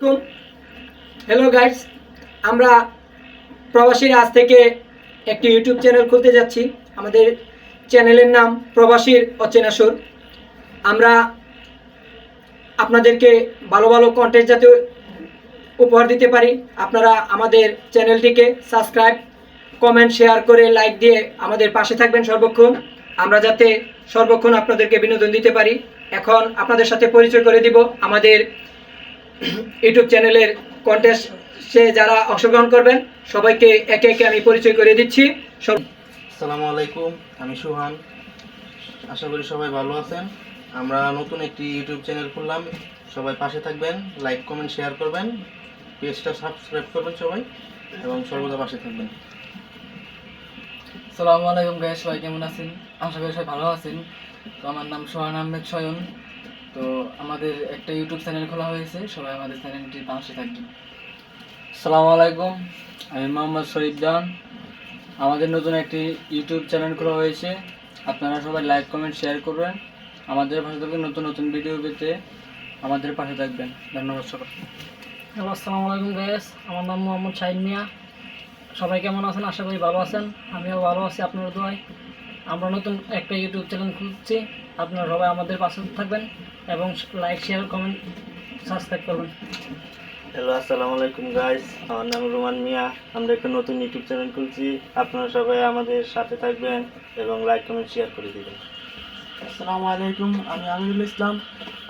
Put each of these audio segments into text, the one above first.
Hello guides আমরা প্রবাসীর আজ থেকে একটি ইউটিউব চ্যানেল খুলতে যাচ্ছি। আমাদের চ্যানেলের নাম প্রবাসীর অচেনা সুর আমরা আপনাদেরকে ভালো ভালো কন্টেন্ট যাতে উপহার দিতে পারি। আপনারা আমাদের চ্যানেলটিকে সাবস্ক্রাইব কমেন্ট শেয়ার করে লাইক দিয়ে আমাদের পাশে থাকবেন সর্বক্ষণ। আমরা যাতে সর্বক্ষণ আপনাদেরকে বিনোদন দিতে পারি। এখন আপনাদের সাথে পরিচয় করে দিব আমাদের ইউটিউব চ্যানেলের কন্টেস্টে যারা অংশগ্রহণ করবেন সবাইকে একে একে আমি পরিচয় করে দিচ্ছি। সব আসসালামু আলাইকুম আমি সুহান। আশা করি সবাই ভালো আছেন। আমরা নতুন একটি ইউটিউব চ্যানেল খুললাম। সবাই পাশে থাকবেন লাইক কমেন্ট শেয়ার করবেন। পেজটা সাবস্ক্রাইব করবেন সবাই এবং সর্বদা পাশে থাকবেন। সালামু আলাইকুম গাইস সবাই কেমন আছেন? আশা করি সবাই ভালো আছেন। তো আমার নাম সোহান আহমেদ সয়ন তো আমাদের একটা ইউটিউব চ্যানেল খোলা হয়েছে সবাই আমাদের চ্যানেলটির পাশে থাকবেন। সালামু আলাইকুম আমি মোহাম্মদ শহীদ জান। আমাদের নতুন একটি ইউটিউব চ্যানেল খোলা হয়েছে আপনারা সবাই লাইক কমেন্ট শেয়ার করবেন। আমাদের পাশে থাকবেন নতুন নতুন ভিডিও পেতে। আমাদের পাশে থাকবেন। ধন্যবাদ সবাই হ্যালো আসসালামু আলাইকুম গায়েস আমার নাম মোহাম্মদ শাহিন মিয়া। সবাই কেমন আছেন? আশা করি ভালো আছেন। আমিও ভালো আছি আপনার দোয়ায়। আমরা নতুন একটা ইউটিউব চ্যানেল খুলছি। আপনারা সবাই আমাদের পাশে থাকবেন এবং লাইক শেয়ার কমেন্ট সাবস্ক্রাইব করবেন। হ্যালো আসসালামু আলাইকুম গাইস আমার নাম রোমান মিয়া। আমরা একটা নতুন ইউটিউব চ্যানেল খুলছি। আপনারা সবাই আমাদের সাথে থাকবেন এবং লাইক কমেন্ট শেয়ার করে দিবেন। আসসালামু আলাইকুম আমি আমিরুল ইসলাম।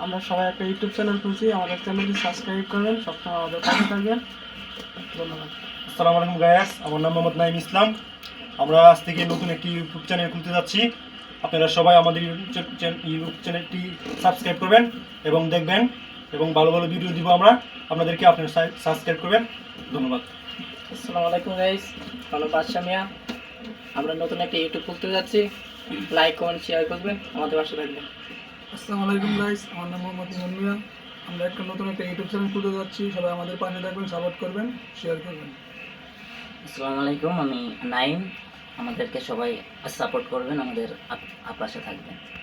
আমরা সবাই একটা ইউটিউব চ্যানেল খুলছি। আমাদের চ্যানেলটি সাবস্ক্রাইব করবেন। সবসময় আমাদের পাশে থাকবেন। ধন্যবাদ। আসসালামু আলাইকুম গায়াস আমার নাম মোহাম্মদ নাইম ইসলাম। আমরা আজ থেকে নতুন একটি ইউটিউব চ্যানেল খুলতে যাচ্ছি। আপনারা সবাই আমাদের ইউটিউব ইউটিউব চ্যানেলটি সাবস্ক্রাইব করবেন এবং দেখবেন এবং ভালো ভালো ভিডিও দিব আমরা। আপনাদেরকে আপনারা সাবস্ক্রাইব করবেন। ধন্যবাদ। আসসালামু আলাইকুম গাইস আমি বাদশা মিয়া। আমরা নতুন একটা ইউটিউব খুলতে যাচ্ছি। লাইক কমেন্ট শেয়ার করবেন। আমাদের পাশে থাকবেন। আসসালামু আলাইকুম গাইস আমার নাম মোহাম্মদ ইমন মিয়া। আমরা একটা নতুন একটা ইউটিউব চ্যানেল খুলতে যাচ্ছি। সবাই আমাদের পাশে থাকবেন সাপোর্ট করবেন শেয়ার করবেন। আসসালামু আলাইকুম আমি নাইম আমাদেরকে সবাই সাপোর্ট করবেন আমাদের আপ- পাশে থাকবেন।